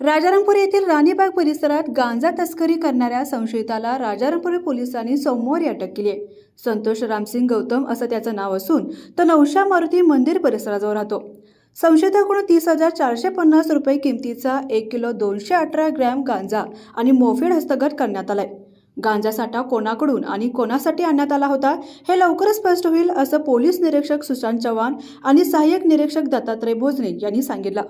राजारामपुरी येथील राणीबाग परिसरात गांजा तस्करी करणाऱ्या संशयिताला राजारामपुरी पोलिसांनी सोमवारी अटक केली आहे. संतोष रामसिंग गौतम असं त्याचं नाव असून तो नवशा मारुती मंदिर परिसराजवळ राहतो. संशयिताकडून तीस हजार चारशे पन्नास रुपये किमतीचा एक किलो दोनशे अठरा ग्रॅम गांजा आणि मोफेड हस्तगत करण्यात आलाय. गांजा साठा कोणाकडून आणि कोणासाठी आणण्यात आला होता हे लवकरच स्पष्ट होईल असं पोलीस निरीक्षक सुशांत चव्हाण आणि सहाय्यक निरीक्षक दत्तात्रय भोजने यांनी सांगितलं.